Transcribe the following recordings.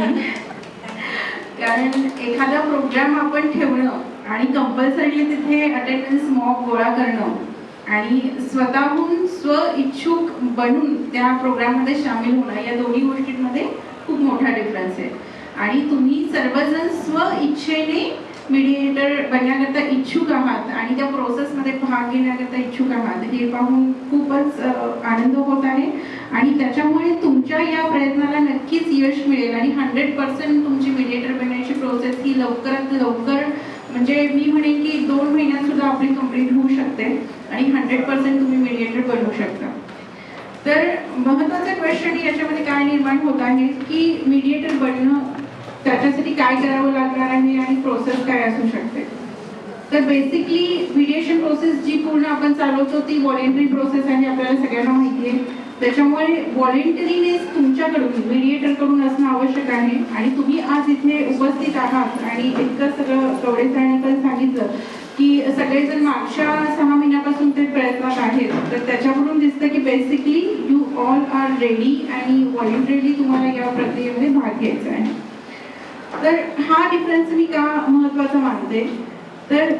आनंद कारण एखादा प्रोग्राम आपण ठेवणं आणि कंपल्सरी तिथे अटेंडन्स मॉक गोळा करणं आणि स्वतःहून स्व इच्छुक बनून त्या प्रोग्राममध्ये सामील होणं या दोन्ही गोष्टींमध्ये खूप मोठा डिफरन्स आहे. आणि तुम्ही सर्वजण स्व इच्छेने मीडिएटर बनण्याकरता इच्छुक आहात आणि त्या प्रोसेसमध्ये भाग घेण्याकरता इच्छुक आहात हे पाहून खूपच आनंद होत आहे. आणि त्याच्यामुळे तुमच्या या प्रयत्नाला नक्कीच यश मिळेल आणि हंड्रेड पर्सेंट तुमची मिडिएटर बनण्याची प्रोसेस ही लवकरात लवकर म्हणजे मी म्हणेन की दोन महिन्यात सुद्धा आपली कंप्लीट होऊ शकते आणि हंड्रेड पर्सेंट तुम्ही मिडिएटर बनवू शकता. तर महत्त्वाचा क्वेश्चन याच्यामध्ये काय निर्माण होत आहे की मीडिएटर बनणं त्याच्यासाठी काय करावं लागणार आहे आणि प्रोसेस काय असू शकते? तर बेसिकली मिडिएशन प्रोसेस जी पूर्ण आपण चालवतो ती व्हॉलेंटरी प्रोसेस आहे आपल्याला सगळ्यांना माहिती आहे. त्याच्यामुळे व्हॉलेंटरीनेस तुमच्याकडून मिडिएटरकडून असणं आवश्यक आहे. आणि तुम्ही आज इथे उपस्थित आहात आणि इतकं सगळं कवडे सरांनी पण सांगितलं की सगळेजण मागच्या सहा महिन्यापासून ते प्रयत्नात आहेत. तर त्याच्यावरून दिसतं की basically you all are ready आणि व्हॉलेंटरीली तुम्हाला या प्रक्रियेमध्ये भाग घ्यायचा आहे. तर हा डिफरन्स मी का महत्त्वाचा मानते? तर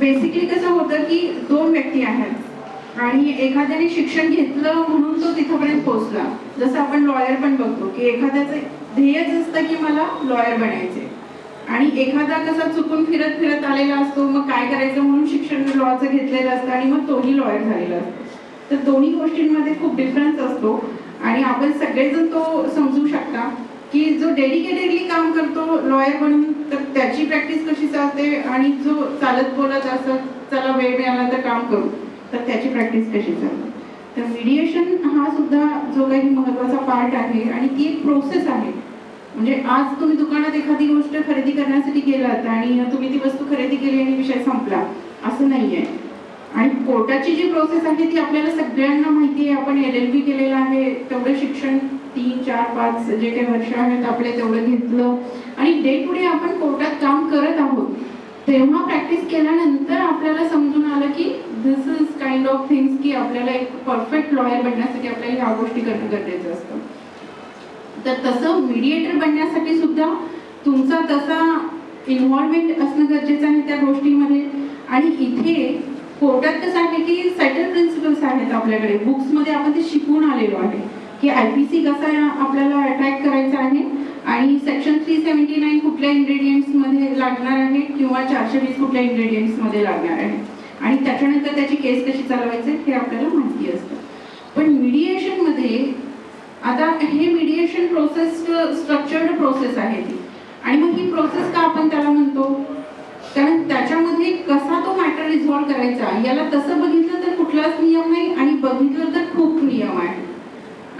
बेसिकली कसं होतं की दोन व्यक्ती आहेत आणि एखाद्याने शिक्षण घेतलं म्हणून तो तिथपर्यंत पोहोचला. जसं आपण लॉयर पण बघतो की एखाद्याचं ध्येयच असतं की मला लॉयर बनायचे. आणि एखादा कसा चुकून फिरत फिरत आलेला असतो मग काय करायचं म्हणून शिक्षण लॉचं घेतलेलं असतं आणि मग तोही लॉयर झालेला असतो. तर दोन्ही गोष्टींमध्ये खूप डिफरन्स असतो. आणि आपण सगळेजण तो समजू शकता. की जो डेडिकेटेडली काम करतो लॉयर म्हणून तर त्याची प्रॅक्टिस कशी चालते आणि जो चालत बोलत असं चला वेळ मिळाला तर काम करू तर त्याची प्रॅक्टिस कशी चालते? तर मिडिएशन हा सुद्धा जो काही महत्त्वाचा पार्ट आहे आणि ती एक प्रोसेस आहे. म्हणजे आज तुम्ही दुकानात एखादी गोष्ट खरेदी करण्यासाठी गेलात आणि तुम्ही ती वस्तू खरेदी केली आणि विषय संपला असं नाही आहे आणि कोर्टाची जी प्रोसेस आहे ती आपल्याला सगळ्यांना माहिती आहे आपण एल एल बी केलेलं आहे तेवढं शिक्षण तीन चार पाच जे काही वर्ष आहेत आपले तेवढं घेतलं. आणि डे टू डे आपण कोर्टात काम करत आहोत. तेव्हा प्रॅक्टिस केल्यानंतर आपल्याला समजून आलं की this is kind of things की आपल्याला एक परफेक्ट लॉयर बनण्यासाठी आपल्याला ह्या गोष्टी करणं गरजेचं असतं. तर तसं मीडिएटर बनण्यासाठी सुद्धा तुमचा तसा इन्व्हॉल्वमेंट असणं गरजेचं आहे त्या गोष्टीमध्ये. आणि इथे कोर्टात कसं आहे की सेटल प्रिन्सिपल्स आहेत आपल्याकडे. बुक्समध्ये आपण ते शिकून आलेलो आहे. की आय पी सी कसा आपल्याला अट्रॅक्ट करायचा आहे आणि सेक्शन थ्री सेवन्टी नाईन कुठल्या इन्ग्रेडियंट्समध्ये लागणार आहे किंवा चारशे वीस कुठल्या इन्ग्रेडियंट्समध्ये लागणार आहे? आणि त्याच्यानंतर त्याची केस कशी चालवायचे हे आपल्याला माहिती असतं. पण मीडिएशनमध्ये आता हे मीडिएशन प्रोसेस स्ट्रक्चर्ड प्रोसेस आहे ती. आणि मग ही प्रोसेस का आपण त्याला म्हणतो? कारण त्याच्यामध्ये कसा तो मॅटर रिझॉल्व करायचा याला तसं बघितलं तर कुठलाच नियम नाही आणि बघितलं तर खूप नियम आहे.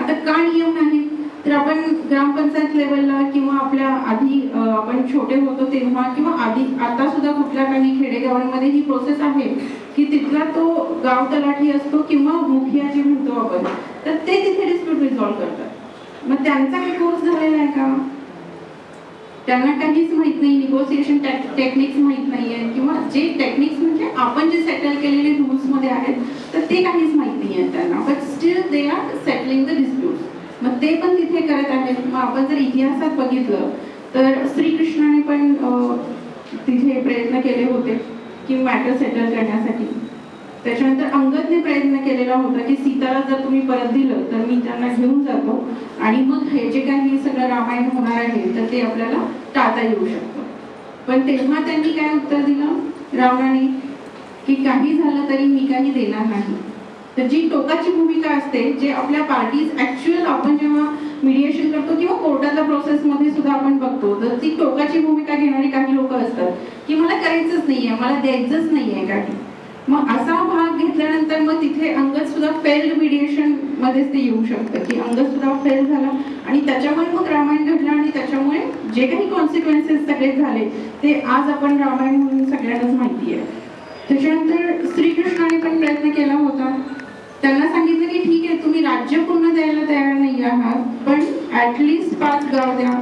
आता का नियम नाही? तर आपण ग्रामपंचायत लेवलला किंवा आपल्या आधी आपण छोटे होतो तेव्हा किंवा आधी आता सुद्धा कुठल्या काही खेडेगावांमध्ये ही प्रोसेस आहे की तिथला तो गाव तलाठी असतो किंवा मुखिया जे म्हणतो आपण तर ते तिथे डिस्प्यूट रिझॉल्व्ह करतात. मग त्यांचा काही कोर्स झालेला आहे का? त्यांना काहीच माहीत नाही निगोसिएशन टेक्निक्स माहीत आहेत किंवा जे टेक्निक्स म्हणजे आपण जे सेटल केलेले रुल्समध्ये आहेत तर ते काहीच माहीत नाही आहे त्यांना. But still they are settling the dispute मग ते पण तिथे करत आहेत. मग आपण जर इतिहासात बघितलं तर श्रीकृष्णाने पण तिथे प्रयत्न केले होते की मॅटर सेटल करण्यासाठी. त्याच्यानंतर अंगदने प्रयत्न केलेला होता की सीताला जर तुम्ही परत दिलं तर मी त्यांना घेऊन जातो. आणि मग हे जे काही सगळं रामायण होणार आहे तर ते आपल्याला टाळता येऊ शकतं. पण तेव्हा त्यांनी काय उत्तर दिलं? रावणाने की काही झालं तरी मी काही देणार नाही. तर जी टोकाची भूमिका असते जे आपल्या पार्टीज ऍक्च्युअल आपण जेव्हा मिडिएशन करतो किंवा कोर्टाच्या प्रोसेसमध्ये सुद्धा आपण बघतो तर ती टोकाची भूमिका घेणारी काही लोक असतात की मला करायचंच नाहीये मला द्यायचंच नाहीये काही. मग असा भाग घेतल्यानंतर मग तिथे अंगत सुद्धा फेल्ड मिडिएशन मध्येच ते येऊ शकतं. की अंगत सुद्धा फेल झाला आणि त्याच्यामुळे मग रामायण घडलं आणि त्याच्यामुळे जे काही कॉन्सिक्वेन्सेस सगळे झाले ते आज आपण रामायण म्हणून सगळ्यांनाच माहिती आहे. त्याच्यानंतर श्रीकृष्णाने पण प्रयत्न केला होता. त्यांना सांगितलं की ठीक आहे तुम्ही राज्य पूर्ण द्यायला तयार नाही आहात पण ॲटलिस्ट पाच गाव द्या.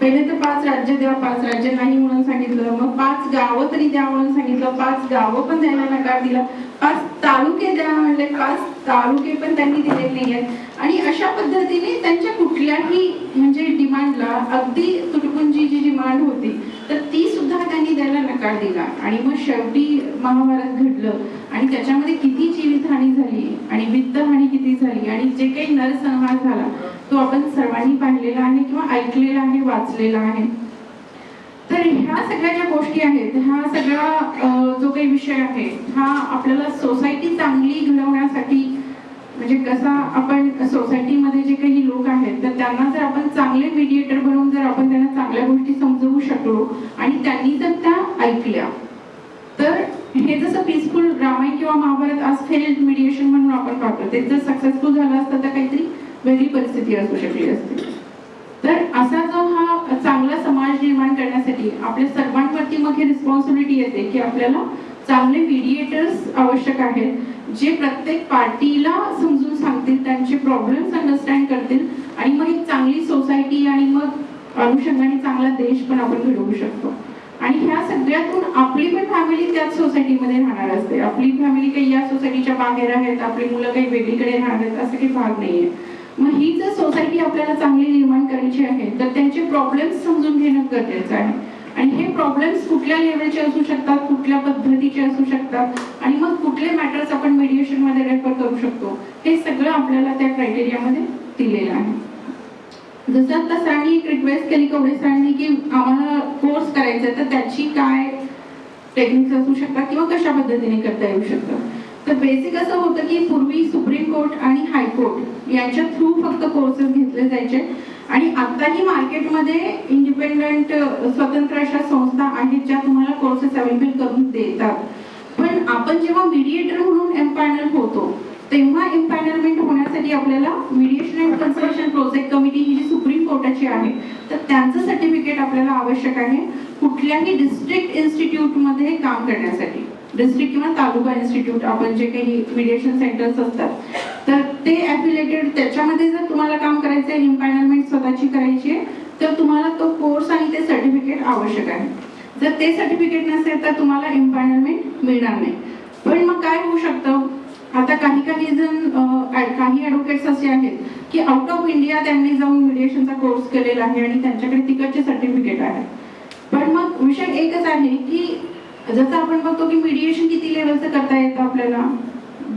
पहिले तर पाच राज्य द्या पाच राज्य नाही म्हणून सांगितलं. मग पाच गावं तरी द्या म्हणून सांगितलं. पाच गावं पण द्यायला नकार दिला. पाच तालुके द्या म्हणले. पाच तालुके पण त्यांनी दिलेले नाही आहेत आणि अशा पद्धतीने त्यांच्या कुठल्याही म्हणजे डिमांडला अगदी तुटपुंजी जी डिमांड होती तर ती सुद्धा त्यांनी द्यायला नकार दिला. आणि मग शेवटी महाभारत घडलं आणि त्याच्यामध्ये किती जीवितहानी झाली आणि वित्तहानी किती झाली आणि जे काही नरसंहार झाला तो आपण सर्वांनी पाहिलेला आहे किंवा ऐकलेला आहे वाचलेला आहे. तर ह्या सगळ्या ज्या गोष्टी आहेत ह्या सगळा जो काही विषय आहे हा आपल्याला सोसायटी चांगली घडवण्यासाठी म्हणजे कसा आपण सोसायटीमध्ये जे काही लोक आहेत तर त्यांना जर आपण चांगले मीडिएटर बनवून जर आपण त्यांना चांगल्या गोष्टी समजवू शकलो आणि त्यांनी जर त्या ऐकल्या तर हे जसं पीसफुल रामायण किंवा महाभारत आज फेल्ड मिडिएशन म्हणून आपण पाहतो ते जर सक्सेसफुल झालं असतं तर काहीतरी वेगळी परिस्थिती असू शकली असती. तर असा जो हा चांगला समाज निर्माण करण्यासाठी आपल्या सर्वांवरती मग ही रिस्पॉन्सिबिलिटी येते की आपल्याला चांगले मीडिएटर्स आवश्यक आहेत. जे प्रत्येक पार्टीला समजून सांगतील त्यांचे प्रॉब्लेम्स अंडरस्टँड करतील आणि मग एक चांगली सोसायटी आणि मग अनुषंगाने चांगला देश पण आपण घडवू शकतो. आणि ह्या सगळ्यातून आपली पण फॅमिली त्याच सोसायटीमध्ये राहणार असते. आपली फॅमिली काही या सोसायटीच्या बाहेर आहेत आपली मुलं काही वेगळीकडे राहणार आहेत असं काही भाग नाहीये. मग ही जर सोसायटी आपल्याला चांगली निर्माण करायची आहे तर त्यांचे प्रॉब्लेम्स समजून घेणं गरजेचं आहे. प्रॉब्लेम्स कुठल्या लेवलचे असू शकतात कुठल्या पद्धतीचे असू शकतात आणि मग कुठले मॅटर्स आपण mediation मध्ये रेफर करू शकतो हे सगळं आपल्याला त्या क्रायटेरियामध्ये दिलेलं आहे. जसं आता सरांनी एक रिक्वेस्ट केली कवडे सरांनी की आम्हाला कोर्स करायचा आहे तर त्याची काय टेक्निक्स असू शकतात किंवा कशा पद्धतीने करता येऊ शकतं तर बेसिक असं होतं की पूर्वी सुप्रीम कोर्ट आणि हायकोर्ट यांच्या थ्रू फक्त कोर्सेस घेतले जायचे. आणि आताही मार्केटमध्ये इंडिपेंडंट स्वतंत्र अशा संस्था आहेत ज्या तुम्हाला कोर्सेस अवेलेबल करून देतात. पण आपण जेव्हा मिडिएटर म्हणून एम्पॅनल होतो तेव्हा एम्पॅनलमेंट होण्यासाठी आपल्याला mediation and consultation project committee ही जी सुप्रीम कोर्टाची आहे तर त्यांचं सर्टिफिकेट आपल्याला आवश्यक आहे कुठल्याही डिस्ट्रिक्ट इन्स्टिट्यूटमध्ये काम करण्यासाठी. डिस्ट्रिक्ट किंवा तालुका इन्स्टिट्यूट आपण जे काही मिडिएशन सेंटर्स असतात तर ते ॲफिलेटेड त्याच्यामध्ये जर तुम्हाला काम करायचं आहे इम्पॅनलमेंट स्वतःची करायची आहे तर तुम्हाला तो कोर्स आणि ते सर्टिफिकेट आवश्यक आहे. जर ते सर्टिफिकेट नसेल तर तुम्हाला इम्पॅनलमेंट मिळणार नाही. पण मग काय होऊ शकतं? आता काही काही जण काही ॲडव्होकेट्स असे आहेत की आउट ऑफ इंडिया त्यांनी जाऊन मिडिएशनचा कोर्स केलेला आहे आणि त्यांच्याकडे तिकडचे सर्टिफिकेट आहे. पण मग विषय एकच आहे की जसं आपण बघतो की मिडिएशन किती लेवलचं करता येतं आपल्याला?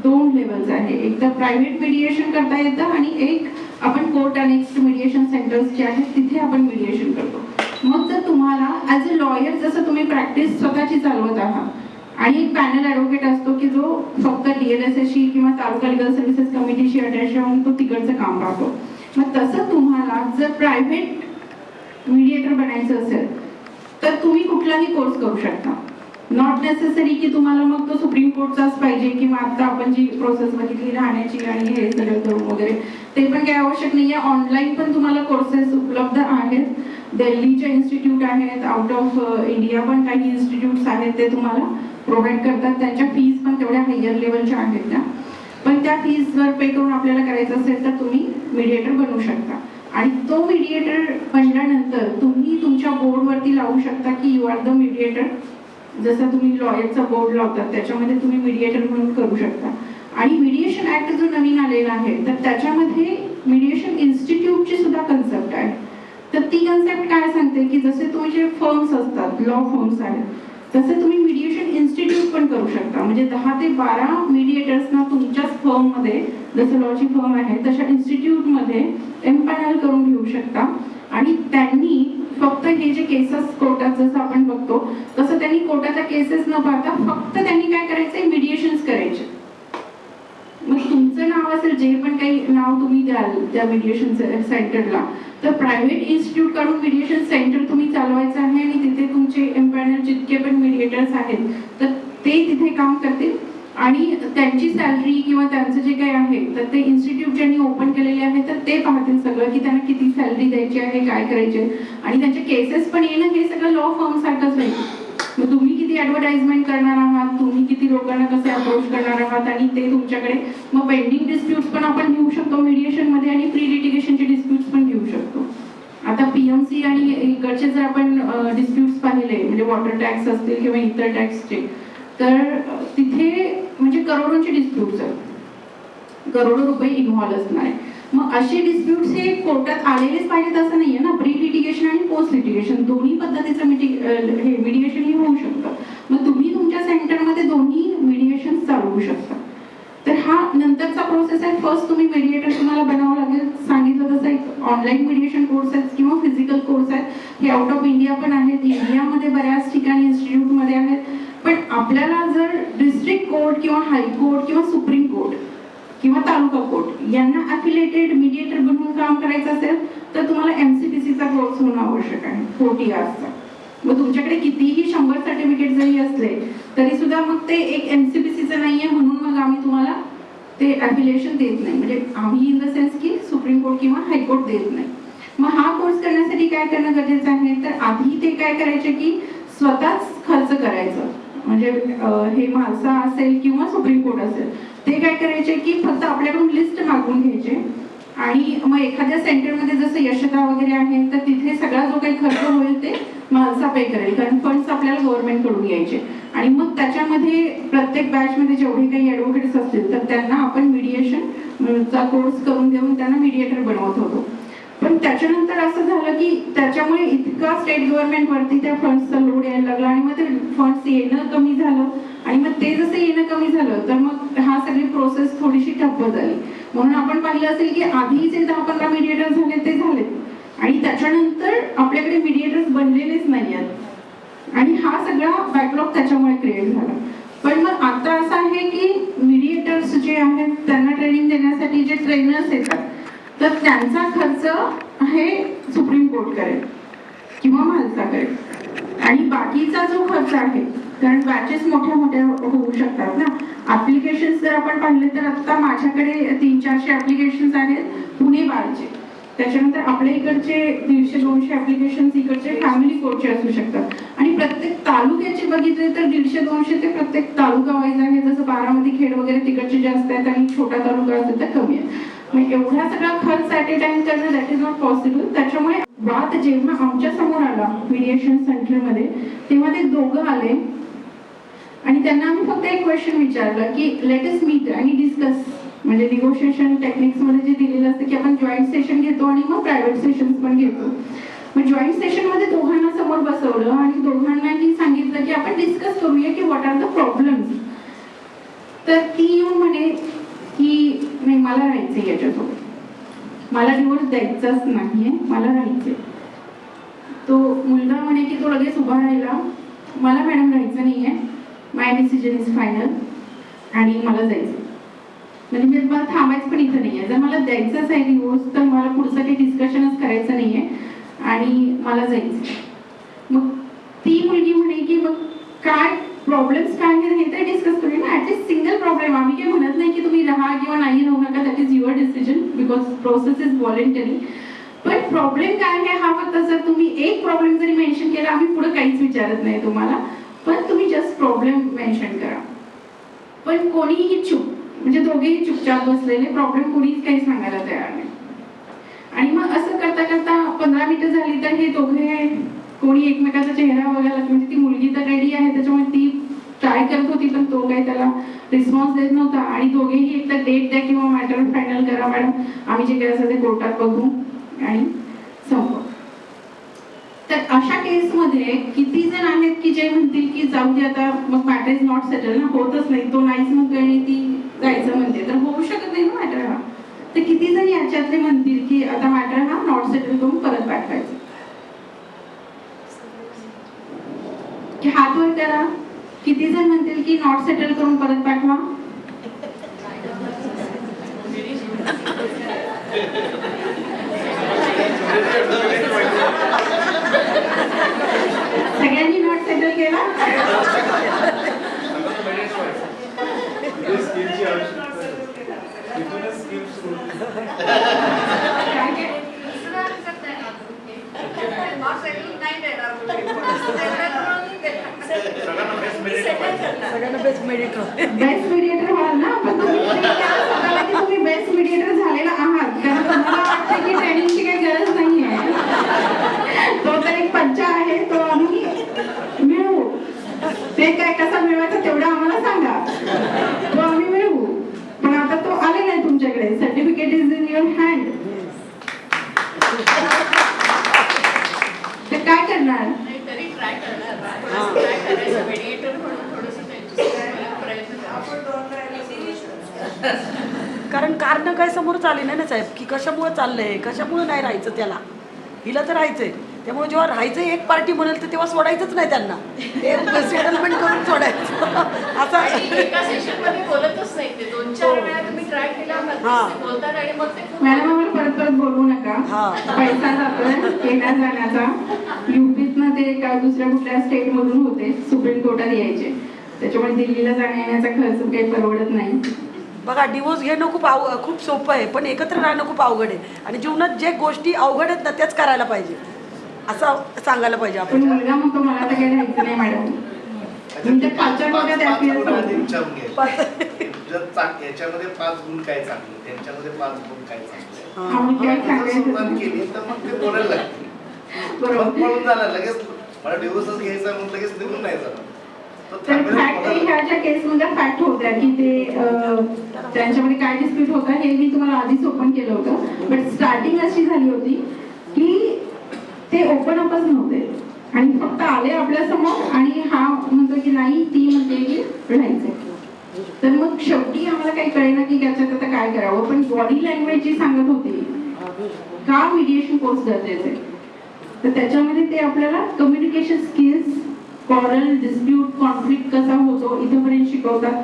दोन लेवल्स आहे. एक तर प्रायव्हेट मिडिएशन करता येतं आणि एक आपण कोर्ट अनेक्स्ट मिडिएशन सेंटर्स जे आहेत तिथे आपण मिडिएशन करतो. मग जर तुम्हाला ॲज अ लॉयर जसं तुम्ही प्रॅक्टिस स्वतःची चालवत आहात आणि एक पॅनल ॲडव्होकेट असतो की जो फक्त डी एल एस एसशी किंवा तालुका लिगल सर्व्हिसेस कमिटीशी अटॅच राहून तो तिकडचं काम पाहतो. मग तसं तुम्हाला जर प्रायव्हेट मिडिएटर बनायचं असेल तर तुम्ही कुठलाही कोर्स करू शकता. नॉट नेसेसरी की तुम्हाला मग तो सुप्रीम कोर्टचाच पाहिजे किंवा आता आपण जी प्रोसेस बघितली राहण्याची आणि हे सगळं करून वगैरे ते पण काही आवश्यक नाही आहे ऑनलाईन पण तुम्हाला कोर्सेस उपलब्ध आहेत. दिल्लीच्या इन्स्टिट्यूट आहेत आउट ऑफ इंडिया पण काही इन्स्टिट्यूट्स आहेत ते तुम्हाला प्रोव्हाइड करतात. त्यांच्या फीज पण तेवढ्या हायर लेवलच्या आहेत त्या. पण त्या फीजवर पे करून आपल्याला करायचं असेल तर तुम्ही मीडिएटर बनवू शकता. आणि तो मीडिएटर बनल्यानंतर तुम्ही तुमच्या बोर्डवरती लावू शकता की यू आर द मीडिएटर जसं तुम्ही लॉयरचा बोर्ड लावतात त्याच्यामध्ये तुम्ही मीडिएटर म्हणून करू शकता. आणि मिडिएशन ऍक्ट जो नवीन आलेला आहे तर त्याच्यामध्ये मिडिएशन इन्स्टिट्यूटची सुद्धा कन्सेप्ट आहे. तर ती कन्सेप्ट काय सांगते की जसे तुम्ही जे फर्म्स असतात लॉ फर्म्स आहेत तसे तुम्ही मिडिएशन इन्स्टिट्यूट पण करू शकता. म्हणजे दहा ते बारा मिडिएटर्सना तुमच्याच फर्ममध्ये जसं लॉची फर्म आहे तशा इन्स्टिट्यूटमध्ये एम्पॅनल करून घेऊ शकता. आणि त्यांनी फक्त हे जे केसेस कोर्टात जसं आपण बघतो तसं त्यांनी कोर्टाच्या केसेस न पाहता फक्त त्यांनी काय करायचंय? मिडिएशन्स करायचे. मग तुमचं नाव असेल जे पण काही नाव तुम्ही द्याल त्या मिडिएशन सेंटरला तर प्रायव्हेट इन्स्टिट्यूट काढून मिडिएशन सेंटर तुम्ही चालवायचं आहे आणि तिथे तुमचे एम्पॅनल जितके पण मिडिएटर्स आहेत तर ते तिथे काम करतील? आणि त्यांची सॅलरी किंवा त्यांचं जे काही आहे तर ते इन्स्टिट्यूट ज्यांनी ओपन केलेले आहे तर ते पाहतील सगळं की त्यांना किती सॅलरी द्यायची आहे काय करायचे आणि त्यांचे केसेस पण येणं हे सगळं लॉ फॉर्म सारखंच आहे मग तुम्ही किती ऍडव्हर्टाइजमेंट करणार आहात तुम्ही किती लोकांना कसे अप्रोच करणार आहात आणि ते तुमच्याकडे मग पेंडिंग डिस्प्यूट्स पण आपण घेऊ शकतो mediation मध्ये आणि प्री लिटिगेशनचे डिस्प्यूट्स पण घेऊ शकतो. आता पीएमसी आणि इकडचे जर आपण डिस्प्यूट्स पाहिले म्हणजे वॉटर टॅक्स असतील किंवा इतर टॅक्सचे तर तिथे म्हणजे करोडोंचे डिस्प्यूट्स आहेत. करोडो रुपये इन्व्हॉल्व असणार आहे मग असे डिस्प्यूट्स हे कोर्टात आलेलेच पाहिजेत असं नाहीये ना? प्री लिटिगेशन आणि पोस्ट लिटिगेशन दोन्ही पद्धतीचं मिटि हे मिडिएशन हे होऊ शकतं. मग तुम्ही तुमच्या सेंटरमध्ये दोन्ही मिडिएशन चालवू शकता. तर हा नंतरचा प्रोसेस आहे. फर्स्ट तुम्ही मेडिएटर तुम्हाला बनावं लागेल. सांगितलं तसं एक ऑनलाईन मिडिएशन कोर्स आहेत किंवा फिजिकल कोर्स आहेत. हे आउट ऑफ इंडिया पण आहेत. इंडियामध्ये बऱ्याच ठिकाणी इन्स्टिट्यूटमध्ये आहेत. पण आपल्याला जर डिस्ट्रिक्ट कोर्ट किंवा हायकोर्ट किंवा सुप्रीम कोर्ट किंवा तालुका कोर्ट यांना अफिलेटेड मिडिएटर बनवून काम करायचं असेल तर तुम्हाला एमसीपीसीचा कोर्स होणं आवश्यक आहे फोर्टी आर्सचा मग तुमच्याकडे कितीही शंभर सर्टिफिकेट जरी असले तरी सुद्धा मग ते एक एमसीपीसीचं आहे म्हणून मग आम्ही तुम्हाला ते अफिलिएशन देत नाही. म्हणजे आम्ही इन द सेन्स की सुप्रीम कोर्ट किंवा हायकोर्ट देत नाही. मग हा कोर्स करण्यासाठी काय करणं गरजेचं आहे? तर आधी ते काय करायचे की स्वतःच खर्च करायचं. म्हणजे हे म्हापसा असेल किंवा सुप्रीम कोर्ट असेल ते काय करायचे की फक्त आपल्याकडून लिस्ट मागवून घ्यायचे. आणि मग एखाद्या सेंटरमध्ये जसं यशदा वगैरे आहे तर तिथे सगळा जो काही खर्च होईल ते माणसा पे करेल. कारण फंड्स आपल्याला गव्हर्नमेंटकडून यायचे. आणि मग त्याच्यामध्ये प्रत्येक बॅचमध्ये जेवढे काही ॲडव्होकेट्स असतील तर त्यांना आपण मिडिएशन चा कोर्स करून देऊन त्यांना मिडिएटर बनवत होतो. पण त्याच्यानंतर असं झालं की त्याच्यामुळे इतका स्टेट गव्हर्नमेंट वरती त्या फंड्सचा लोड यायला लागला आणि मग ते फंड्स येणं कमी झालं. आणि मग ते जसं येणं कमी झालं तर मग हा सगळी प्रोसेस थोडीशी ठप्प झाली. म्हणून आपण पाहिलं असेल की आधी जे दहा पंधरा मिडिएटर झाले ते झालेत. आणि त्याच्यानंतर आपल्याकडे मिडिएटर्स बनलेलेच नाही आहेत. आणि हा सगळा बॅकलॉग त्याच्यामुळे क्रिएट झाला. पण मग आता असं आहे की मिडिएटर्स जे आहेत त्यांना ट्रेनिंग देण्यासाठी जे ट्रेनर्स येतात तर त्यांचा खर्च हे सुप्रीम कोर्ट करेल किंवा मालसा करेल आणि बाकीचा जो खर्च आहे कारण बॅचेस मोठ्या मोठ्या होऊ शकतात ना. ऍप्लिकेशन जर आपण पाहिले तर आता माझ्याकडे तीन चारशे ऍप्लिकेशन्स आहेत पुणे बारचे. त्याच्यानंतर आपल्या इकडचे दीडशे दोनशे ऍप्लिकेशन्स इकडचे फॅमिली कोर्टचे असू शकतात. आणि प्रत्येक तालुक्याचे बघितले तर दीडशे दोनशे ते प्रत्येक तालुका वाईज आहे. जसं बारामती खेड वगैरे तिकडचे जास्त आहेत आणि छोटा तालुका असेल तर कमी आहे. मग एवढा सगळा खर्च ॲट ए टाइम करणं दॅट इज नॉट पॉसिबल त्याच्यामुळे वाद जेव्हा आमच्यासमोर आला मिडिएशन सेंटरमध्ये तेव्हा ते दोघं आले. आणि त्यांना आम्ही फक्त एक क्वेश्चन विचारलं की लेट इस मीट आणि डिस्कस म्हणजे निगोशिएशन टेक्निक्समध्ये जे दिलेलं असतं की आपण जॉईंट सेशन घेतो आणि मग प्रायव्हेट सेशन पण घेतो. मग जॉईंट सेशनमध्ये दोघांना समोर बसवलं आणि दोघांनाही सांगितलं की आपण डिस्कस करूया की व्हॉट आर द प्रॉब्लेम्स तर ती येऊन म्हणे की नाही मला राहायचं याच्यासोबत. मला डिवोर्स द्यायचाच नाहीये मला राहायचंय. तो मुलगा म्हणे की तो लगेच उभा राहिला. मला मॅडम राहायचं नाही आहे माय डिसिजन इज फायनल आणि मला जायचं म्हणजे मी मला थांबायचं पण इथं नाही आहे जर मला द्यायचंच आहे डिवोर्स तर मला पुढचं काही डिस्कशनच करायचं नाही आहे आणि मला जायचं मग ती मुलगी म्हणे की मग काय प्रॉब्लेम्स काय आहेत हे तर डिस्कस करूया ना ऍटलीस्ट सिंगल प्रॉब्लेम आम्ही काही म्हणत नाही की तुम्ही राहा किंवा नाही राहू नका that is your decision because process is voluntary पण प्रॉब्लेम काय आहे हा फक्त जर तुम्ही एक प्रॉब्लेम जरी मेन्शन केला आम्ही पुढे काहीच विचारत नाही तुम्हाला. पण तुम्ही जस्ट प्रॉब्लेम मेन्शन करा. पण कोणीही चुप म्हणजे दोघेही चुपचाप बसलेले प्रॉब्लेम कोणीच काही सांगायला तयार नाही. आणि मग असं करता करता पंधरा मिनिटं झाली तर हे दोघे कोणी एकमेकाचा चेहरा बघायला म्हणजे ती मुलगी तर रेडी आहे त्याच्यामुळे ती ट्राय करत होती पण तो काही त्याला रिस्पॉन्स देत नव्हता. आणि दोघेही एक तर डेट द्या किंवा मॅटर फायनल करा मॅडम आम्ही जे काही असेल ते कोर्टात बघू आणि संपव. तर अशा केसमध्ये किती जण आहेत की जे म्हणतील की जाऊ दे आता मग मॅटर इज नॉट सेटल ना होतच नाही. तो नाहीच मग आणि ती जायचं म्हणते. तर होऊ शकत नाही ना मॅटर हा. तर किती जण याच्यातले म्हणतील की आता मॅटर हा नॉट सेटल करून परत पाठवायचं? हात वर करा. किती जण म्हणतील की नॉट सेटल करून परत पाठवा? सगळ्यांनी नॉट सेटल केला? बेस्ट मिडिएटर व्हाल ना तुम्ही बेस्ट मिडिएटर झालेला आहात कारण वाटतं की ट्रेनिंगची काही गरज नाही आहे तो तर एक पंचा आहे तो आम्ही मिळू. ते काय कसा मिळवायचा तेवढं आम्हाला सांगा. काय समोर चालले नाही ना साहेब? की कशामुळे चाललंय? कशामुळे नाही राहायचं त्याला? हिला तर राहायचंय. त्यामुळे जेव्हा राहायचं एक पार्टी म्हणेल तर तेव्हा सोडायचंच नाही त्यांना. ते सेटलमेंट करून सोडायचं. सेशनमध्ये बोलतच नाही. ते दोन चार वेळा तुम्ही ट्राय केला हा. मग बोलतात आणि मग ते मॅडम आम्हाला परत परत बोलवू नका. हा. पैसा जातोय येण्या जाण्याचा युपीतनं ते का दुसऱ्या कुठल्या स्टेट मधून होते सुप्रीम कोर्टात यायचे. त्याच्यामुळे दिल्लीला जाण्या येण्याचा खर्च काही परवडत नाही. बघा डिवोर्स घेणं खूप आव खूप सोपं आहे पण एकत्र राहणं खूप अवघड आहे. आणि जीवनात जे गोष्टी अवघड आहेत ना त्याच करायला पाहिजे. असं सांगायला पाहिजे पण आपण मुलगा मला तर काही नाही मॅडम. याच्यामध्ये पाच गुण काय चांगले? त्यांच्यामध्ये पाच गुण काय चांगले? आम्ही काय जर सांगायचं सुरुवात नाही. केली तर मग ते बोलायला लागते बरोबर. लगेच. मला डिवोर्सच घ्यायचा म्हणून लगेच निघून नाही जाणार. तर फॅक्ट बोलायला ह्याच्या केसमध्ये फॅक्ट होत्या की ते त्यांच्यामध्ये काय डिस्प्यूट होता हे मी तुम्हाला आधीच ओपन केलं होतं. बट स्टार्टिंग अशी झाली होती की ते ओपन अपच नव्हते. आणि फक्त आले आपल्यासमोर आणि हा म्हणतो की नाही ती म्हणते की राहायचंय. तर मग शेवटी आम्हाला काही कळेना की त्याच्यात आता काय करावं. पण बॉडी लँग्वेज जी सांगत होती का मिडिएशन कोर्स गरजेचे तर त्याच्यामध्ये ते आपल्याला communication skills quarrel dispute conflict कसा होतो इथंपर्यंत शिकवतात.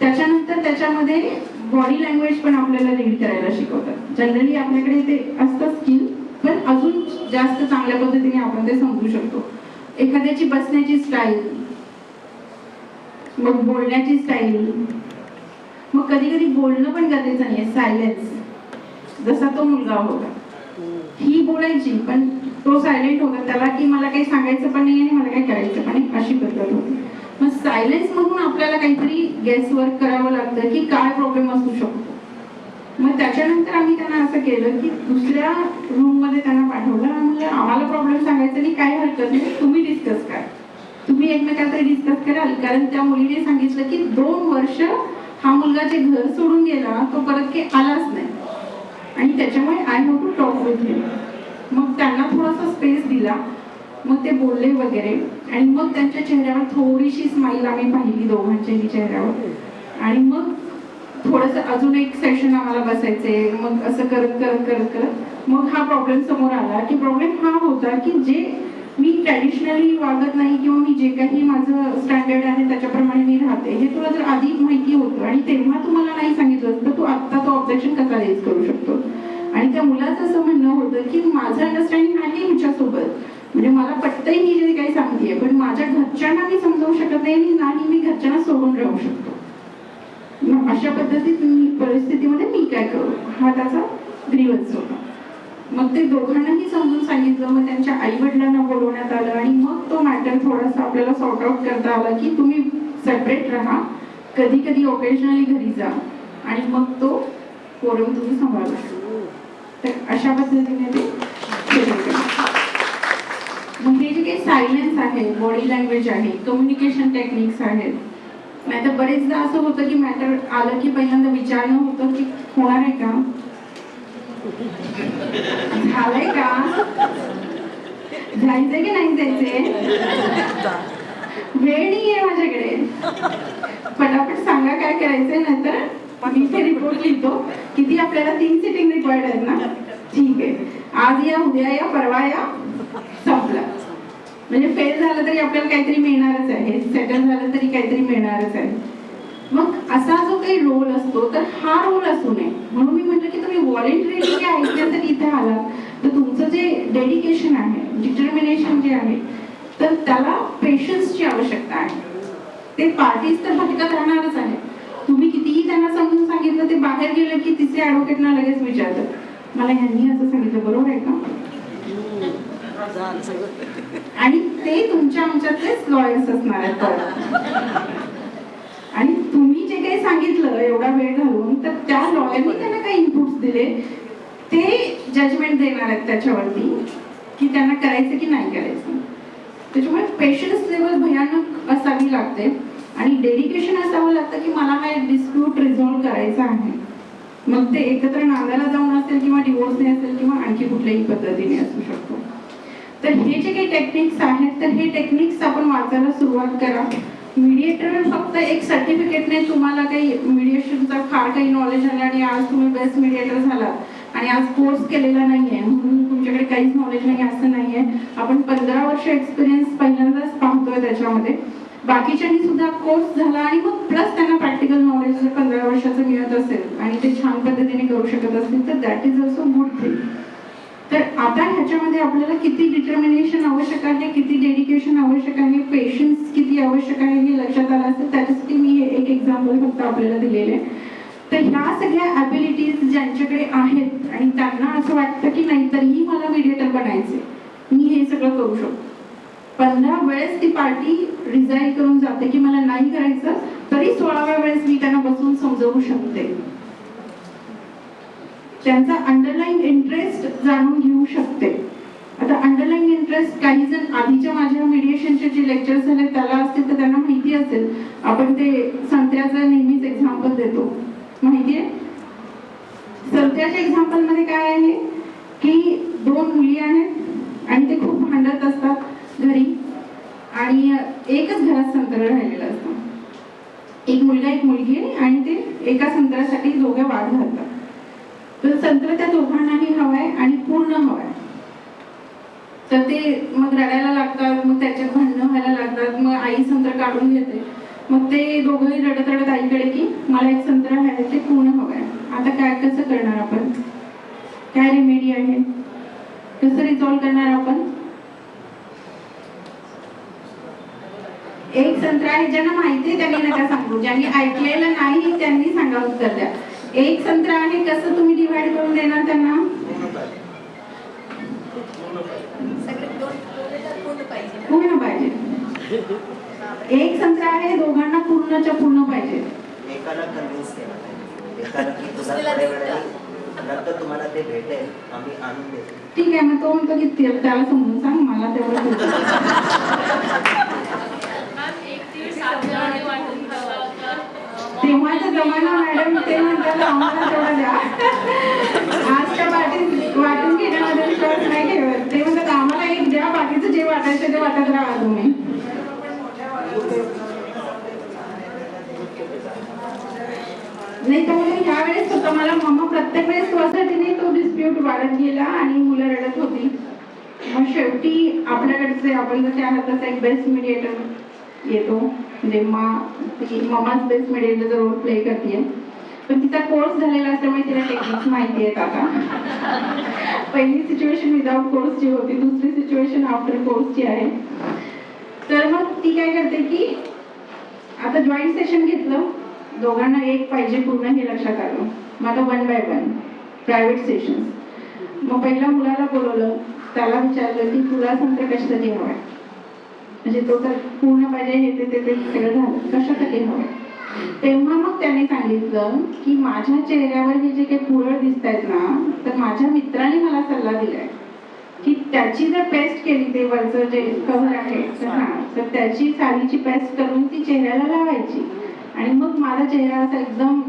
त्याच्यानंतर त्याच्यामध्ये बॉडी लँग्वेज पण आपल्याला रीड करायला शिकवतात. जनरली आपल्याकडे ते असतं स्किल पण अजून जास्त चांगल्या पद्धतीने आपण ते समजू शकतो. एखाद्याची बसण्याची स्टाईल मग बोलण्याची स्टाईल मग कधी कधी बोलणं पण गरजेचं नाही सायलेन्स जसा तो मुलगा होता. ही बोलायची पण तो सायलेंट होता त्याला की मला काही सांगायचं पण नाही आणि मला काही करायचं पण नाही अशी पद्धत होती. मग सायलेन्स म्हणून आपल्याला काहीतरी गेस वर्क करावं लागतं की काय प्रॉब्लेम असू शकतो. मग त्याच्यानंतर आम्ही त्यांना असं केलं की दुसऱ्या रूममध्ये त्यांना पाठवलं आणि आम्हाला प्रॉब्लेम सांगायचा नाही काही हरकत नाही तुम्ही डिस्कस करा. तुम्ही एकमेकांकडे डिस्कस कराल कारण त्या मुलीने सांगितलं की दोन वर्ष हा मुलगा जे घर सोडून गेला तो परत काही आलाच नाही. आणि त्याच्यामुळे I have to talk with him मग त्यांना थोडासा स्पेस दिला. मग ते बोलले वगैरे. आणि मग त्यांच्या चेहऱ्यावर थोडीशी स्माईल आम्ही पाहिली दोघांच्याही चेहऱ्यावर. आणि मग थोडस अजून एक सेशन आम्हाला बसायचे मग असं करत करत करत करत. मग हा प्रॉब्लेम समोर आला की प्रॉब्लेम हा होता की जे मी ट्रॅडिशनली वागत नाही किंवा मी जे काही माझं स्टँडर्ड आहे त्याच्याप्रमाणे मी राहते हे तुला जर आधी माहिती होतं आणि तेव्हा तुम्हाला नाही सांगितलं तर तू आत्ता तो ऑब्जेक्शन कसा रेज करू शकतो? आणि त्या मुलाचं असं म्हणणं होतं की माझं अंडरस्टँडिंग आहे हिच्यासोबत. म्हणजे मला पटतंय मी जे काही सांगतेय पण माझ्या घरच्यांना मी समजावू शकत नाही नाही मी घरच्यांना सोडून राहू शकतो. मग अशा पद्धतीत मी परिस्थितीमध्ये मी काय करू? हा त्याचा ग्रीवन्स होता. मग ते दोघांनाही समजून सांगितलं मग त्यांच्या आई वडिलांना बोलवण्यात आलं आणि मग तो मॅटर थोडासा आपल्याला सॉर्ट आउट करता आला की तुम्ही सेपरेट राहा कधी कधी ओकेजनली घरी जा. आणि मग तो फोरम तुम्ही सांभाळू तर अशा पद्धतीने ते मग हे जे काही सायलेन्स आहे बॉडी लँग्वेज आहे कम्युनिकेशन टेक्निक्स आहेत नाहीतर बरेचदा असं होतं की मॅटर आलं की पहिल्यांदा विचारणं होतं की होणार आहे का? झालंय का? जायचंय की नाही जायचंय? वेळ नाही आहे माझ्याकडे. पटापट सांगा काय करायचंय नंतर मी इथे रिपोर्ट लिहितो. किती आपल्याला तीन सिटिंग रिक्वायर्ड आहेत ना? ठीक आहे. आज या उद्या या परवा या. संपला. म्हणजे फेल झालं तरी आपल्याला काहीतरी मिळणारच आहे. सेटल झालं तरी काहीतरी मिळणारच आहे. मग असा जो काही रोल असतो तर हा रोल असू नये. म्हणून मी म्हटलं की तुम्ही व्हॉलेंटरीली ऐकण्यासाठी इथे आलात तर तुमचं जे डेडिकेशन आहे डिटर्मिनेशन जे आहे तर त्याला पेशन्सची आवश्यकता आहे. ते पार्टीज तर भटकत राहणारच आहे. तुम्ही त्यांना समजून सांगितलं ते बाहेर गेलं की तिसऱ्या ॲडव्होकेटना लगेच विचारतात. मला ह्यांनी असं सांगितलं बरोबर आहे का? आणि ते तुमच्या आमच्यातलेच लॉयर्स असणार आहेत. आणि तुम्ही जे काही सांगितलं एवढा वेळ घालून तर त्या लॉयरनी त्यांना काही इनपुट्स दिले. ते जजमेंट देणार आहेत त्याच्यावरती की त्यांना करायचं की नाही करायचं. त्याच्यामुळे पेशन्स लेवल भयानक असावी लागते. आणि डेडिकेशन असावं लागतं की मला हा डिस्प्यूट रिझॉल्व्ह करायचा आहे. मग ते एकत्र नांदायला जाऊन असेल किंवा डिवोर्सने असेल किंवा आणखी कुठल्याही पद्धतीने असू शकतो. तर हे जे काही टेक्निक्स आहेत तर हे टेक्निक्स आपण वाचायला सुरुवात करा. मीडिएटर फक्त एक सर्टिफिकेटने तुम्हाला काही मीडिएशनचा फार काही नॉलेज आलं आणि आज तुम्ही बेस्ट मीडिएटर झाला आणि आज कोर्स केलेला नाहीये म्हणून तुमच्याकडे काहीच नॉलेज नाही असं नाहीये. आपण पंधरा वर्ष एक्सपिरियन्स पहिल्यांदाच पाहतोय त्याच्यामध्ये. बाकीच्यांनी सुद्धा कोर्स झाला आणि मग प्लस त्यांना प्रॅक्टिकल नॉलेज जर पंधरा वर्षाचं मिळत असेल आणि ते छान पद्धतीने करू शकत असतील तर that is also good thing तर आता ह्याच्यामध्ये आपल्याला किती डिटर्मिनेशन आवश्यक आहे किती डेडिकेशन आवश्यक आहे पेशन्स किती आवश्यक आहे हे लक्षात आलं असेल त्याच्यासाठी मी हे एक एक्झाम्पल फक्त आपल्याला दिलेले आहे. तर ह्या सगळ्या ॲबिलिटीज ज्यांच्याकडे आहेत आणि त्यांना असं वाटतं की नाही तरीही मला मीडिएटर बनायचे मी हे सगळं करू शकतो. पंधरा वेळेस ती पार्टी रिझाईन करून जाते की मला नाही करायचं तरी सोळाव्या वेळेस मी त्यांना बसून समजवू शकते. त्यांचा अंडरलाईन इंटरेस्ट जाणून घेऊ शकते. आता अंडरलाईन इंटरेस्ट काही जण आधीच्या माझ्या मिडिएशनचे जे लेक्चर झाले त्याला असतील तर त्यांना माहिती असेल. आपण ते संत्र्याचं नेहमीच एक्झाम्पल देतो. माहिती आहे? संत्र्याच्या एक्झाम्पलमध्ये काय आहे? की दोन मुली आहेत आणि ते खूप भांडत असतात. घरी. आणि एकच घरात संत्र राहिलेलं असतं. एक मुलगा एक मुलगी आणि ते एका संत्रासाठी दोघे वाद घालतात. तर संत्र त्या दोघांनाही हवाय आणि पूर्ण हवाय. तर ते मग रडायला लागतात मग त्याच्यात भांडणं व्हायला लागतात मग आई संत्र काढून घेते. मग ते दोघंही रडत रडत आईकडे की मला एक संत्र आहे ते पूर्ण हवंय. आता काय कसं करणार आपण? काय रेमेडी आहे? कसं रिझॉल्व करणार आपण? एक संत्र आहे ज्यांना माहिती आहे त्यांनी नका सांगू. ज्यांनी ऐकलेलं नाही त्यांनी सांगा उत्तर द्या. एक संत्र आहे कसं तुम्ही डिवाइड करून देणार त्यांना? पूर्ण पाहिजे. एक संत्र आहे दोघांना पूर्णच्या पूर्ण पाहिजे. एकाला कन्व्हिन्स केलं पाहिजे एकाला की तुला दुसऱ्याला थोड्या देऊ वेळाने नंतर तुम्हाला ते भेटेल आम्ही आणून देतो ठीक आहे मग तो म्हणतो की त्याला समजून सांग मला तेवढं समजून सांग. मॅम, एक दिवस आपल्याला वाटून ठेवला होता जेव्हाचा जमाना मॅडम ते म्हणतात आम्हाला तेव्हा द्या. आजच्या पार्टीत वाटून घेण्यामध्ये विश्वास नाही ठेवत. ते म्हणतात आम्हाला एक द्या बाकीचं जे वाटायचं ते वाटत राहा तुम्ही. नाही त्यामुळे मग ह्यावेळेस होतं मला मम्मा प्रत्येक वेळेस पद्धतीने तो डिस्प्यूट वाढत गेला आणि मुलं रडत होती. मग शेवटी आपल्याकडचे आपण जसे आहात तसा एक बेस्ट मिडिएटर येतो. म्हणजे मा ती ममाच बेस्ट मीडिएटरचा रोल प्ले करते पण तिचा कोर्स झालेला असल्यामुळे तिला टेक्निक्स माहिती आहेत आता. पहिली सिच्युएशन विदाउट कोर्सची होती दुसरी सिच्युएशन आफ्टर कोर्सची आहे. तर मग ती काय करते की आता जॉईंट सेशन घेतलं दोघांना एक पाहिजे पूर्ण हे लक्षात आलं. मग आता one by one private sessions मग पहिल्या मुलाला बोलवलं त्याला विचारलं की तुला संत्र कशासाठी आहे म्हणजे तो तर पूर्ण पाहिजे हे ते ते सगळं झालं. कशासाठी हवं तेव्हा मग त्याने सांगितलं की माझ्या चेहऱ्यावर हे जे काही पुरळ दिसत आहेत ना तर माझ्या मित्राने मला सल्ला दिलाय की त्याची जर पेस्ट केली ते वरचं जे कव्हर आहे तर हा तर त्याची साडीची पेस्ट करून ती चेहऱ्याला लावायची. आणि मग माझा चेहरा असा एकदम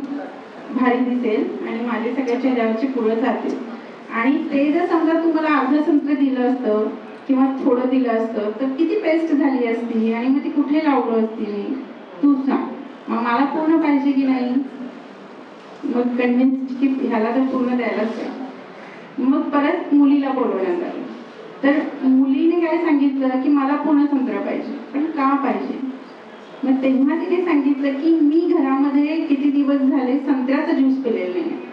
भारी दिसेल आणि माझे सगळ्या चेहऱ्यावरची पुरळ जातील. आणि ते जर समजा तुम्हाला अर्ध संत्र दिलं असतं किंवा थोडं दिलं असतं तर किती पेस्ट झाली असती आणि मग ती कुठे लावलं असती मी? तू सांग. मग मला पूर्ण पाहिजे की नाही? मग कन्व्हिन्स की ह्याला तर पूर्ण द्यायलाच पाहिजे मग परत मुलीला बोलवण्यात आलं. तर मुलीने काय सांगितलं की मला पूर्ण संत्र पाहिजे पण का पाहिजे? मग तेव्हा तिने सांगितलं की मी घरामध्ये किती दिवस झाले संत्र्याचा ज्यूस पिलेला नाही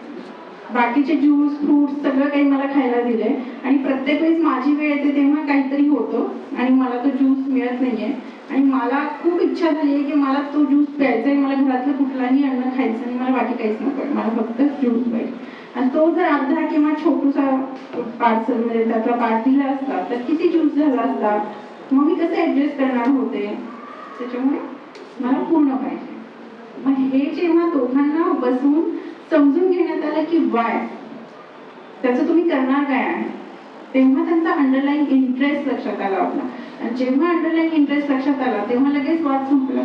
बाकीचे ज्यूस फ्रूट्स सगळं काही मला खायला दिलंय. आणि प्रत्येक वेळेस माझी वेळ येते तेव्हा काहीतरी होतं. आणि मला तो ज्यूस मिळत नाहीये. आणि मला खूप इच्छा झाली आहे की मला तो ज्यूस प्यायचा आहे. मला घरातलं कुठलाही अन्न खायचं आणि मला बाकी काहीच नको मला फक्त ज्यूस पाहिजे. आणि तो जर अर्धा किंवा छोटूसा पार्सल म्हणजे त्याचा पार्टीला असता तर किती ज्यूस झाला असता? मग मी कसं ऍडजस्ट करणार होते? त्याच्यामुळे मला पूर्ण पाहिजे. मग हे जेव्हा दोघांना बसून समजून घेण्यात आलं की वाय त्याचं तुम्ही करणार काय आहे? तेव्हा त्यांचा अंडरलाईन इंटरेस्ट लक्षात आला आपला. आणि जेव्हा अंडरलाईन इंटरेस्ट लक्षात आला तेव्हा लगेच वाद संपला.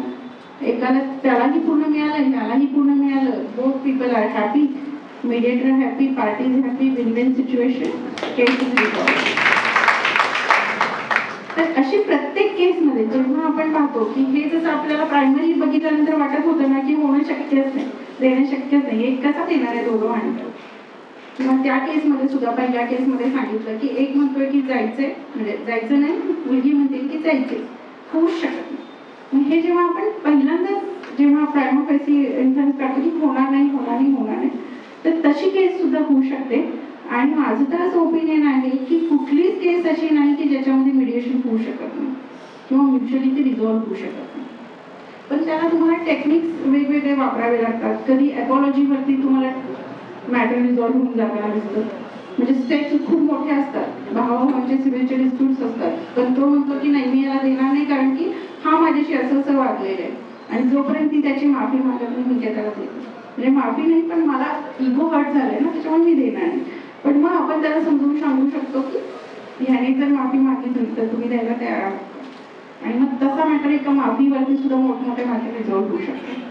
एकाला त्यालाही पूर्ण मिळालं यालाही पूर्ण मिळालं. Both people are happy mediator happy parties happy win win situation case is तर अशी प्रत्येक केसमध्ये जेव्हा आपण पाहतो की हे जसं आपल्याला प्रायमरी बघितल्यानंतर वाटत होतं ना की होणं शक्यच नाही. देणं शक्यच नाही एक कसा देणार आहे दोघं भांडण किंवा त्या केसमध्ये सुद्धा पहिल्या केसमध्ये सांगितलं की एक म्हणतोय की जायचंय म्हणजे जायचं नाही मुलगी म्हणते की जायचे होऊ शकत नाही. मग हे जेव्हा आपण पहिल्यांदाच जेव्हा प्रायमोपॅसी इन्फ्लुएन्स करतो की होणार नाही होणार नाही होणार नाही तर तशी केस सुद्धा होऊ शकते. आणि माझं तर असं ओपिनियन आहे की कुठलीच केस अशी नाही की ज्याच्यामध्ये मिडिएशन होऊ शकत नाही. किंवा म्युच्युअली ते रिझॉल्व्ह होऊ शकत नाही. पण त्याला तुम्हाला टेक्निक्स ते वापरावे लागतात. कधी ॲपॉलॉजीवरती तुम्हाला मॅटर रिझॉल्व्ह होऊन जाताना दिसतं म्हणजे स्टेप्स खूप मोठे असतात. भावाभावांचे सिव्हिलचे डिस्प्यूट्स असतात. पण तो म्हणतो की नाही मी याला देणार नाही कारण की हा माझ्याशी असं असं वागलेलं आहे. आणि जोपर्यंत ती त्याची माफी मागत नाही मी त्याला देते म्हणजे माफी नाही पण मला इगो हर्ट झालाय ना त्याच्यामुळे मी देणार नाही. पण मग आपण त्याला समजून सांगू शकतो की ह्याने जर माफी मागितली तर तुम्ही द्यायला तयार आहात. आणि मग तसा मॅटर एका माफीवरती सुद्धा मोठमोठे मॅटर रिझॉल्व्ह होऊ शकतो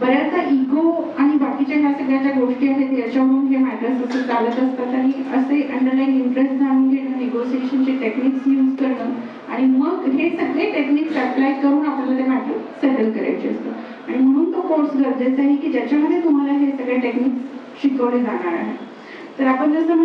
बऱ्याचदा इगो आणि बाकीच्या ह्या सगळ्या ज्या गोष्टी आहेत याच्यावरून हे मॅटर्स असे चालत असतात आणि असे अंडरलाईन इंटरेस्ट जाणून घेणं निगोसिएशनचे टेक्निक्स यूज करणं आणि मग हे सगळे टेक्निक्स अप्लाय करून आपल्याला ते मॅटर सेटल करायचे असतात. आणि म्हणून तो कोर्स गरजेचा आहे की ज्याच्यामध्ये तुम्हाला हे सगळे टेक्निक्स शिकवले जाणार आहे तर आपण जसं